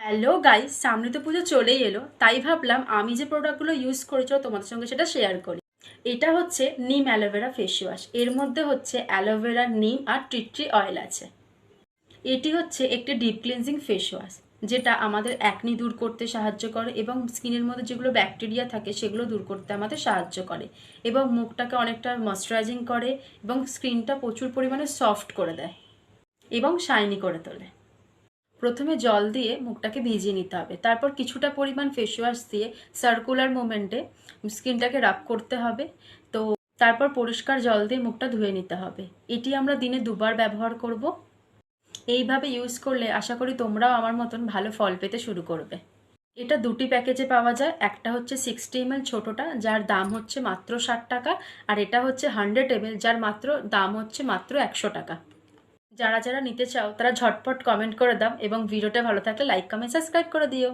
Hello guys সামনে তো পুজো চলেই এলো। তাই ভাবলাম আমি যে প্রোডাক্টগুলো ইউজ করেছি, তোমাদের সঙ্গে সেটা শেয়ার করি। এটা হচ্ছে নিম অ্যালোভেরা ফেস ওয়াশ এর মধ্যে হচ্ছে অ্যালোভেরা নিম আর ট্রিট্রি অয়েল আছে। এটি হচ্ছে একটি ডিপ ক্লিনজিং ফেস ওয়াশ যেটা আমাদের অ্যাকনি দূর করতে সাহায্য করে এবং স্কিনের মধ্যে যেগুলো ব্যাকটেরিয়া থাকে, সেগুলো দূর করতে আমাদের সাহায্য করে এবং মুখটাকে অনেকটা ময়শ্চারাইজিং করে এবং স্কিনটা প্রচুর পরিমাণে সফট করে দেয় এবং শাইনি করে তোলে। প্রথমে জল দিয়ে মুখটাকে ভিজিয়ে নিতে হবে। তারপর কিছুটা পরিমাণ ফেস ওয়াশ দিয়ে সার্কুলার মুভমেন্টে স্কিনটাকে রাব করতে হবে। তো তারপর পরিষ্কার জল দিয়ে মুখটা ধুয়ে নিতে হবে। এটি আমরা দিনে দুবার ব্যবহার করব। এইভাবে ইউজ করলে আশা করি তোমরাও আমার মতন ভালো ফল পেতে শুরু করবে। এটা দুটি প্যাকেজে পাওয়া যায়। একটা হচ্ছে সিক্সটি এমএল ছোটোটা, যার দাম হচ্ছে মাত্র ষাট টাকা, আর এটা হচ্ছে হান্ড্রেড এমএল যার মাত্র দাম হচ্ছে মাত্র একশো টাকা। যারা যারা নিতে চাও তারা ঝটপট কমেন্ট করে দাও এবং ভিডিওটা ভালো থাকলে লাইক কমেন্ট সাবস্ক্রাইব করে দিও।